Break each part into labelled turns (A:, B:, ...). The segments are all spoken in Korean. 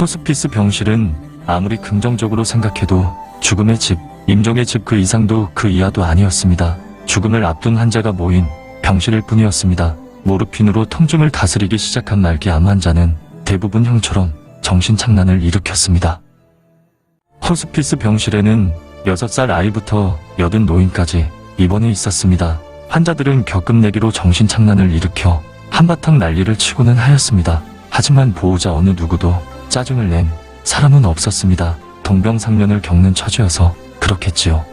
A: 호스피스 병실은 아무리 긍정적으로 생각해도 죽음의 집, 임종의 집 그 이상도 그 이하도 아니었습니다. 죽음을 앞둔 환자가 모인 병실일 뿐이었습니다. 모르핀으로 통증을 다스리기 시작한 말기 암 환자는 대부분 형처럼 정신착란을 일으켰습니다. 호스피스 병실에는 6살 아이부터 여든 노인까지 입원해 있었습니다. 환자들은 격금내기로 정신착란을 일으켜 한바탕 난리를 치고는 하였습니다. 하지만 보호자 어느 누구도 짜증을 낸 사람은 없었습니다. 동병상련을 겪는 처지여서 그렇겠지요.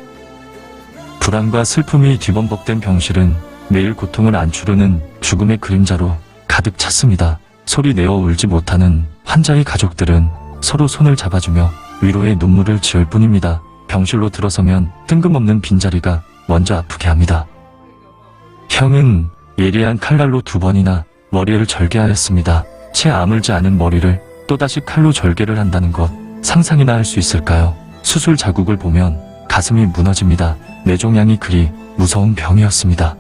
A: 불안과 슬픔이 뒤범벅된 병실은 매일 고통을 안추르는 죽음의 그림자로 가득 찼습니다. 소리 내어 울지 못하는 환자의 가족들은 서로 손을 잡아주며 위로의 눈물을 지을 뿐입니다. 병실로 들어서면 뜬금없는 빈자리가 먼저 아프게 합니다. 형은 예리한 칼날로 두 번이나 머리를 절개하였습니다. 채 아물지 않은 머리를 또다시 칼로 절개를 한다는 것 상상이나 할 수 있을까요? 수술 자국을 보면 가슴이 무너집니다. 뇌종양이 그리 무서운 병이었습니다.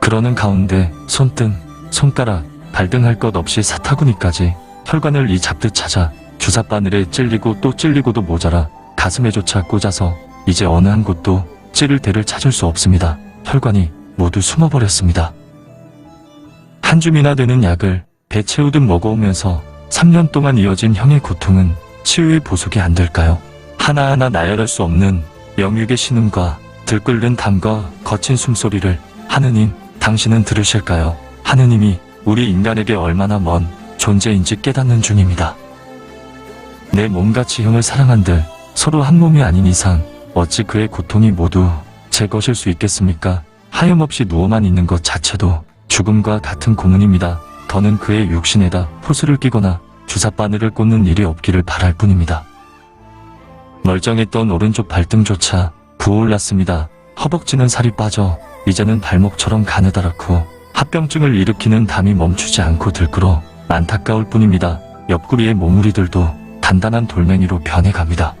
A: 그러는 가운데 손등, 손가락, 발등 할 것 없이 사타구니까지 혈관을 이 잡듯 찾아 주사바늘에 찔리고 또 찔리고도 모자라 가슴에조차 꽂아서 이제 어느 한 곳도 찌를 데를 찾을 수 없습니다. 혈관이 모두 숨어버렸습니다. 한 줌이나 되는 약을 배 채우듯 먹어오면서 3년 동안 이어진 형의 고통은 치유의 보석이 안 될까요? 하나하나 나열할 수 없는 영육의 신음과 들끓는 담과 거친 숨소리를 하느님, 당신은 들으실까요? 하느님이 우리 인간에게 얼마나 먼 존재인지 깨닫는 중입니다. 내 몸같이 형을 사랑한들 서로 한 몸이 아닌 이상 어찌 그의 고통이 모두 제 것일 수 있겠습니까? 하염없이 누워만 있는 것 자체도 죽음과 같은 고문입니다. 더는 그의 육신에다 포스를 끼거나 주사바늘을 꽂는 일이 없기를 바랄 뿐입니다. 멀쩡했던 오른쪽 발등조차 부어올랐습니다. 허벅지는 살이 빠져 이제는 발목처럼 가느다랗고 합병증을 일으키는 담이 멈추지 않고 들끓어 안타까울 뿐입니다. 옆구리의 몸무리들도 단단한 돌멩이로 변해갑니다.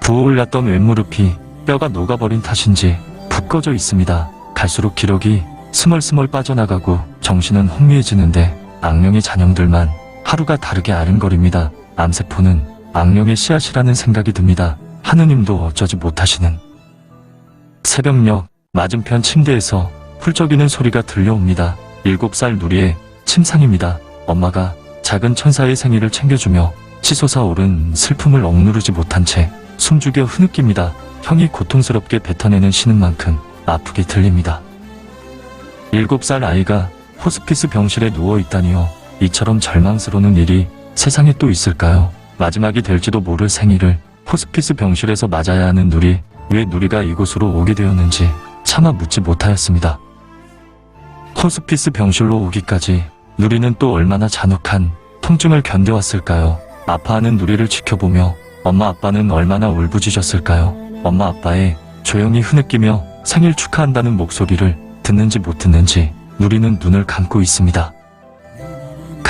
A: 부어올랐던 왼무릎이 뼈가 녹아버린 탓인지 붓 꺼져 있습니다. 갈수록 기력이 스멀스멀 빠져나가고 정신은 혼미해지는데 악령의 잔영들만 하루가 다르게 아른거립니다. 암세포는 악령의 씨앗이라는 생각이 듭니다. 하느님도 어쩌지 못하시는 새벽녘 맞은편 침대에서 훌쩍이는 소리가 들려옵니다. 일곱 살 누리의 침상입니다. 엄마가 작은 천사의 생일을 챙겨주며 치솟아 오른 슬픔을 억누르지 못한 채 숨죽여 흐느낍니다. 형이 고통스럽게 뱉어내는 신음 만큼 아프게 들립니다. 일곱 살 아이가 호스피스 병실에 누워 있다니요. 이처럼 절망스러운 일이 세상에 또 있을까요? 마지막이 될지도 모를 생일을 호스피스 병실에서 맞아야 하는 누리, 왜 누리가 이곳으로 오게 되었는지 차마 묻지 못하였습니다. 호스피스 병실로 오기까지 누리는 또 얼마나 잔혹한 통증을 견뎌왔을까요? 아파하는 누리를 지켜보며 엄마 아빠는 얼마나 울부짖었을까요? 엄마 아빠의 조용히 흐느끼며 생일 축하한다는 목소리를 듣는지 못 듣는지 누리는 눈을 감고 있습니다.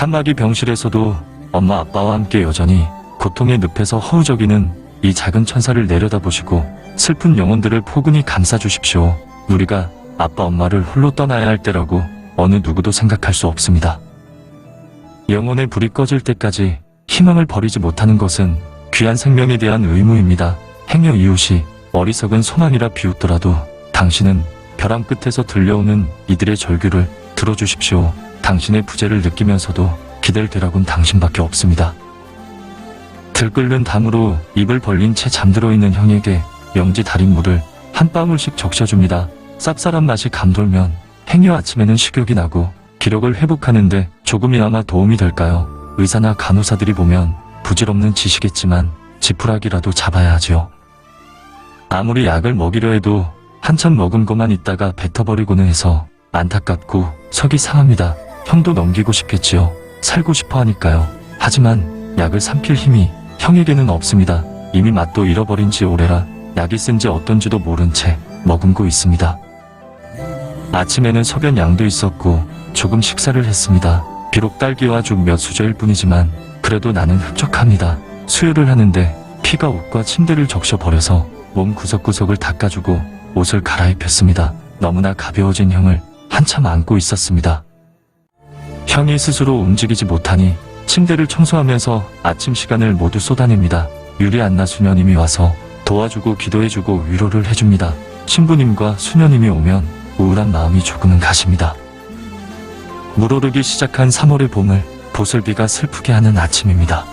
A: 칸막이 병실에서도 엄마 아빠와 함께 여전히 고통의 늪에서 허우적이는 이 작은 천사를 내려다보시고 슬픈 영혼들을 포근히 감싸주십시오. 누리가 아빠 엄마를 홀로 떠나야 할 때라고 어느 누구도 생각할 수 없습니다. 영혼의 불이 꺼질 때까지 희망을 버리지 못하는 것은 귀한 생명에 대한 의무입니다. 행여 이웃이 어리석은 소망이라 비웃더라도 당신은 벼랑 끝에서 들려오는 이들의 절규를 들어주십시오. 당신의 부재를 느끼면서도 기댈 되라곤 당신밖에 없습니다. 들끓는 담으로 입을 벌린 채 잠들어 있는 형에게 영지 달인 물을 한 방울씩 적셔줍니다. 쌉쌀한 맛이 감돌면 행여 아침에는 식욕이 나고 기력을 회복하는데 조금이나마 도움이 될까요? 의사나 간호사들이 보면 부질없는 지시겠지만 지푸라기라도 잡아야 하죠. 아무리 약을 먹이려 해도 한참 먹은 것만 있다가 뱉어버리고는 해서 안타깝고 속이 상합니다. 형도 넘기고 싶겠지요. 살고 싶어 하니까요. 하지만 약을 삼킬 힘이 형에게는 없습니다. 이미 맛도 잃어버린 지 오래라 약이 쓴지 어떤지도 모른 채 머금고 있습니다. 아침에는 소변 양도 있었고 조금 식사를 했습니다. 비록 딸기와 죽 몇 수저일 뿐이지만 그래도 나는 흡족합니다. 수유를 하는데 피가 옷과 침대를 적셔버려서 몸 구석구석을 닦아주고 옷을 갈아입혔습니다. 너무나 가벼워진 형을 한참 안고 있었습니다. 형이 스스로 움직이지 못하니 침대를 청소하면서 아침 시간을 모두 쏟아냅니다. 유리 안나 수녀님이 와서 도와주고 기도해주고 위로를 해줍니다. 신부님과 수녀님이 오면 우울한 마음이 조금은 가십니다. 물오르기 시작한 3월의 봄을 보슬비가 슬프게 하는 아침입니다.